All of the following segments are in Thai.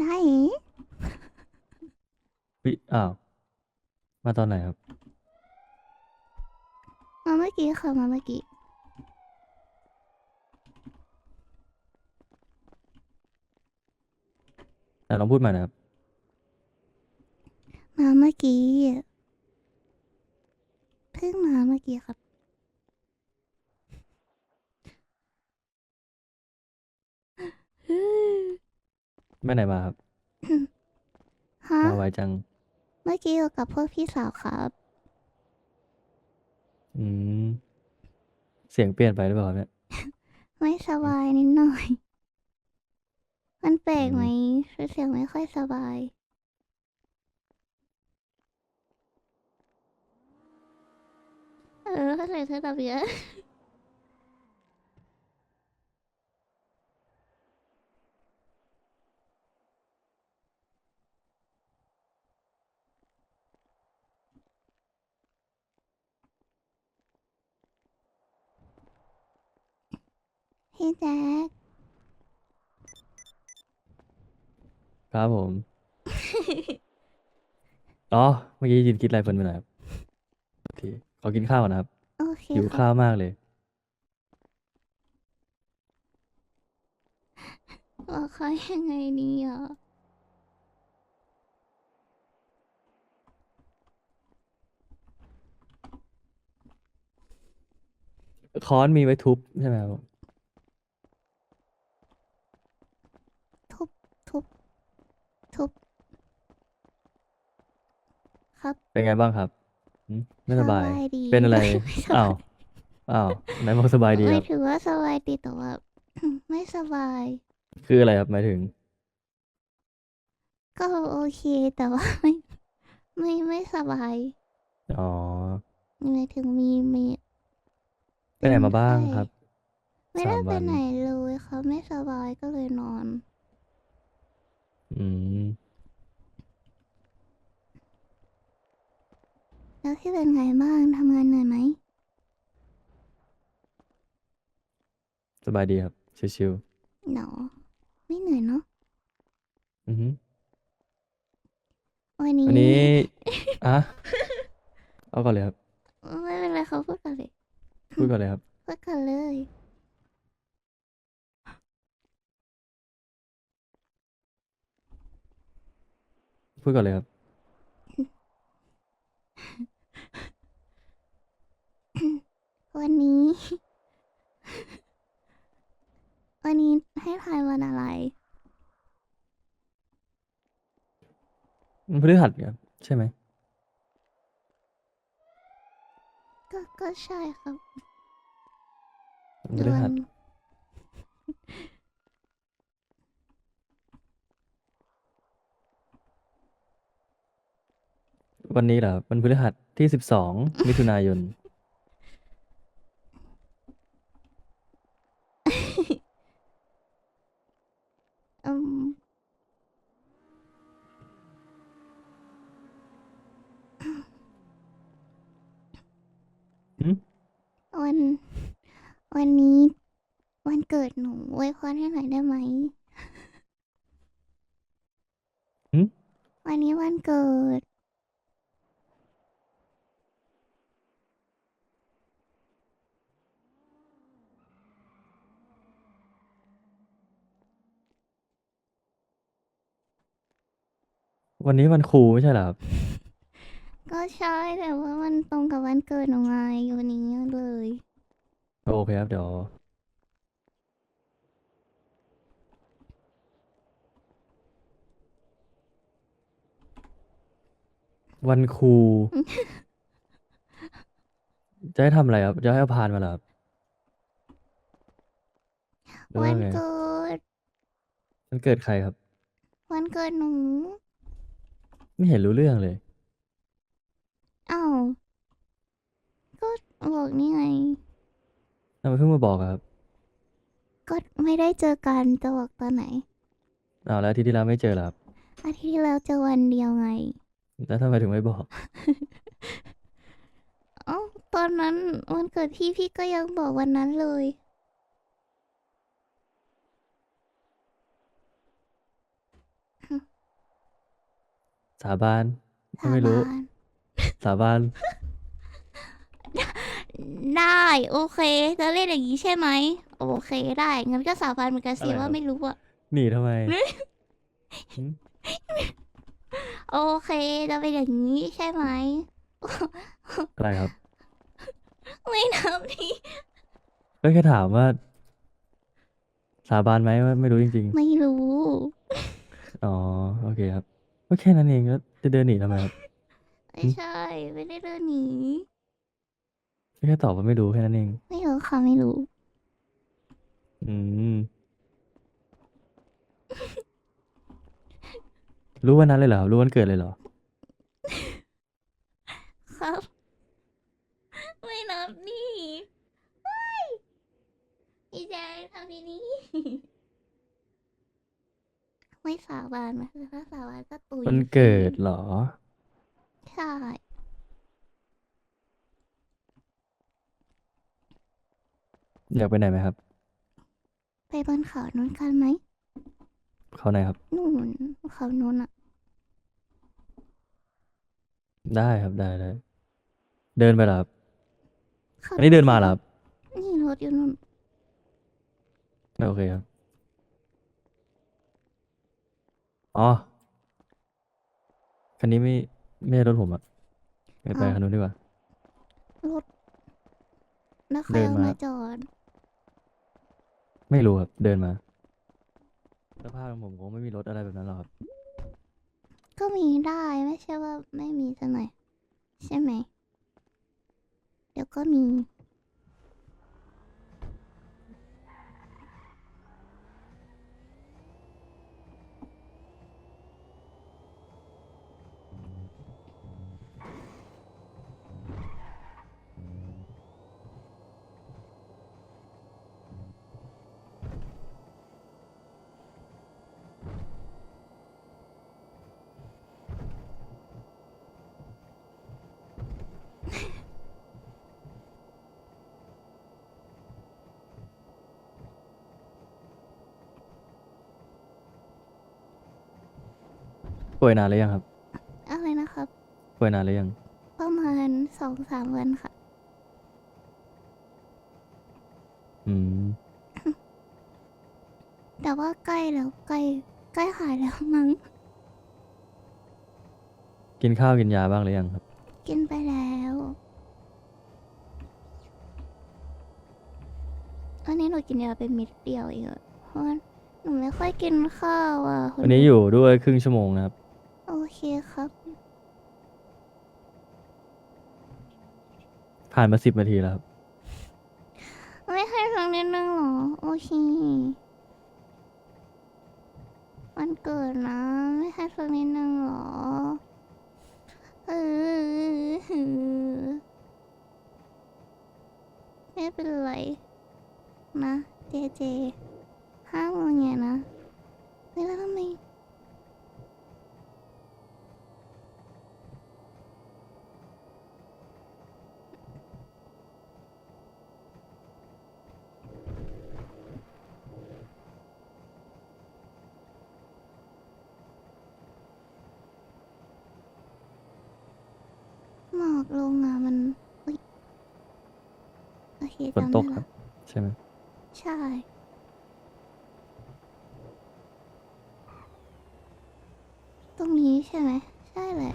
ได้วิอ้าว มาตอนไหนครับ มาเมื่อกี้ค่ะมาเมื่อกี้แต่ลองพูดใหม่นะครับ มาเมื่อกี้เพิ่งมาเมื่อกี้ครับ ไม่ไหนมาครับฮะมาไวจัง เมื่อกี้อยู่กับพวกพี่สาวครับ อืม เสียงเปลี่ยนไปหรือเปล่าครับเนี่ย ไม่สบายนิดหน่อย มันแปลกอืมไหมคือเสียงไม่ค่อยสบาย เออถ้าใส่เสื้อแบบเยอะ พี่แจ๊ค ครับผม อ๋อ เมื่อกี้ยินคิดอะไรเพลินไปหน่อยครับโอเคขอกินข้าวก่อนนะครับ โอเคหิวครับข้าวมากเลย บอกเขายังไงดีอะค้อนมีไว้ทุบใช่ไหมครับทุบ ทุบ ทุบ ครับเป็นไงบ้างครับหืมไม่สบาย ดีเป็นอะไร ม่สบายอ้าว อ้าวไหนบอกสบายดีคไม่รับถือว่าสบายดีแต่ว่า ไม่สบาย คืออะไรครับหมายถึง ก็โอเคแต่ว่าไม่ไม่ไม่สบายอ๋อ หมายถึงมีมีไปไหนมาบ้างใช่ครับ ไม่ได้สามไปวันไหนเลยครับไม่สบายก็เลยนอน อืม แล้วที่เป็นไงบ้างทำงานเหนื่อยไหม สบายดีครับ ชิวหนอ ไม่เหนื่อยเนาะ ๆอือฮึวันนี้วันนี้ อะ เอาก่อนเลยครับ ไม่เป็นไรเขาพูดกันเลย พูดก่อนเลยครับ พูดกันเลย พูดก่อนเลยครับ วันนี้ วันนี้ให้ทายวันอะไร มันพฤหัสครับใช่ไหม ก็ก็ใช่ครับมันพฤหัส วันวันนี้เหรอครับวันพฤหัสที่สิบสองมิถุนายน อืม หืม วัน วันนี้ วันเกิดหนูอวยพรให้หน่อยได้ไหมหืมวันนี้วันเกิด วันนี้วันครูไม่ใช่เหรอครับก็ ใช่แต่ว่ามันตรงกับวันเกิดหนูไงวันนี้เลยโอเคครับเดี๋ยววันครู จะให้ทำอะไรครับ จะให้เอาพานมาเหรอครับหรือวัว่านไงเกิด มันเกิดใครครับ วันเกิดหนู ไม่เห็นรู้เรื่องเลย อ้าวก็ บอกนี่ไง ทำไมเพิ่งมาบอกอะครับก็ไม่ได้เจอกันจะบอกตอนไหน อ้าวแล้วอาที่ที่แล้วไม่เจอเหรอครับอาทิตย์ที่แล้วเจอวันเดียวไงแล้วทำไมถึงไม่บอก เอ้าตอนนั้นวันเกิดพี่พี่ก็ยังบอกวันนั้นเลย สาบาน สาไม่รู้ บาน สาบาน ได้ โอเคจะเล่นอย่างนี้ใช่ไหมโอเคได้งั้นก็สาบานเหมือนกันสิอะไรครับว่าไม่รู้อะหนีทำไมหึโอเคจะเป็นอย่างนี้ใช่ไหม อะไรครับ ไม่นับนี่ก็แค่ถามว่า สาบานไหมว่าไม่รู้จริง ไม่รู้ ๆ อ๋อ โอเคครับ ก็แค่นั้นเองก็จะเดินหนีทำไมครับ ไม่ใช่ ไม่ได้เดินหนี ก็แค่ตอบว่าไม่รู้แค่นั้นเอง ไม่รู้ค่ะไม่รู้ อืม รู้วันนั้นเลยเหรอครับรู้วันเกิดเลยเหรอ ครับ ไม่นับนี่ไม่พี่แจงทำทีนี้ ไม่สาบานไหมคือถ้าสาบานก็ตุยวันเกิดสิเหรอ ใช่ อยากไปไหนไหมครับ ไปบนเขานู้นกันไหม เขาไหนครับ นู่นเขานู้นอะได้ครับได้ได้เดินไปเหรอครับเขาอันนี้เดินมาเหรอครับนี่รถอยู่นู่นโอเคครับอ๋อคันนี้ไม่ไม่ใช่รถผมอะไปไปคันนู้นดีกว่ารถแล้วใครเดินเอามา มาจอด ไม่รู้ครับ เดินมาสภาพของผมคงไม่มีรถอะไรแบบนั้นหรอกครับ ก็มีได้ไม่ใช่ว่าไม่มีซะหน่อยใช่ไหม เดี๋ยวก็มี ป่วยนานหรือยังครับ อะไรนะครับ ป่วยนานหรือยัง ประมาณสองสามวันค่ะ อืม แต่ว่าใกล้แล้วใกล้ใกล้หายแล้วมั้ง กินข้าวกินยาบ้างหรือยังครับ กินไปแล้ว อันนี้หนูกินยาไปเม็ดเดียวเองอะเพราะว่าหนูไม่ค่อยกินข้าวอะคุณวันนี้อยู่ด้วยครึ่งชั่วโมงนะครับโอเคครับ ผ่านมาสิบนาทีแล้วครับ ไม่ให้สักนิดนึงเหรอ โอเควันเกิดนะ ไม่ให้สักนิดนึงเหรอเออไม่เป็นไร นะ เจเจห้ามงอแงนะเฮ้ยแล้วทำไมหม อกลงอะมันอุ๊ยโอเคฝนจำตได้กคละรับใช่ไหมใช่ ตรงนี้ใช่ไหม ใช่แหละ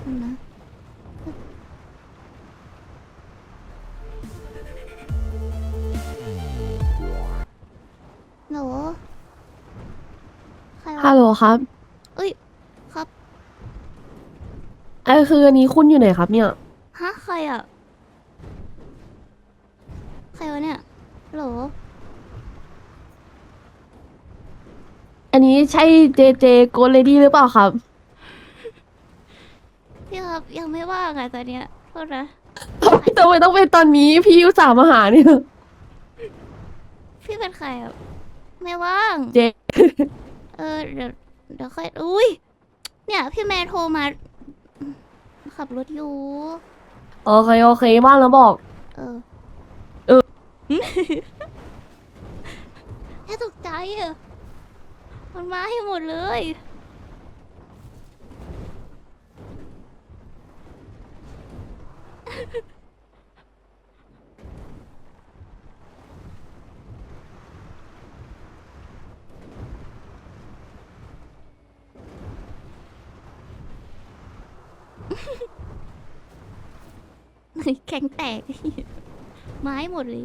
เดี๋ยวนะหนูใครวะฮัลโหลครับ เอ้ย ครับ ไอคืออันนี้คุณอยู่ไหนครับเนี่ย ฮะใครอะ ใครวะเนี่ยโหลอันนี้ใช่เจเจโกเลดี้หรือเปล่าครับ พี่ครับยังไม่ว่างอะตอนเนี้ยโทษนะ ทำไมต้องเป็นตอนนี้พี่อุตส่าห์มาหาเนี่ย พี่เป็นใครอะ ไม่ว่าง เจ เออเดี๋ยวเดี๋ยวค่อยอุ้ยเนี่ย พี่แม่โทรมา ขับรถอยู่ โอเคโอเคว่างแล้วบอก เออ เออ แค่ตกใจอะ มันมาให้หมดเลย แข็งแตก ไม้หมดเลย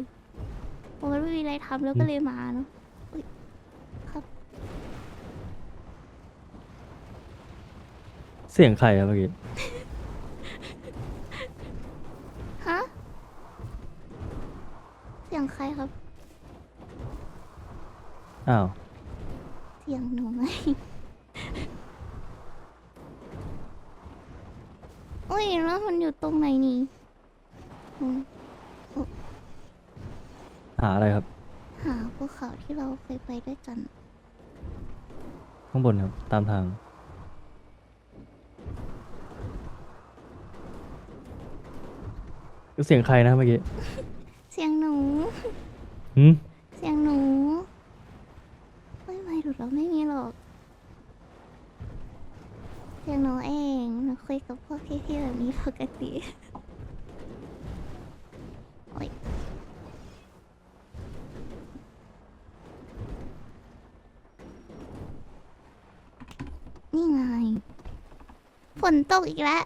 เพราะว่าไม่มีอะไรทำแล้วก็เลยมาเนาะอุ๊ยครับเสียงใครครับเมื่อกี้ฮะเสียงใครครับ อ้าวเสียงหนูไหมโอ้ยแล้วมันอยู่ตรงไหนนี่อืม หาอะไรครับ หาภูเขาที่เราเคยไปด้วยกัน ข้างบนครับ ตามทาง เสียงใครนะเมื่อกี้เสียงหนู หืมเสียงหนู ไม่ไม่หลุดเราไม่มีหรอก เสียงหนูเอง หนูคุยกับพวกพี่ๆแบบนี้ปกติ ฝนตกอีกแล้ว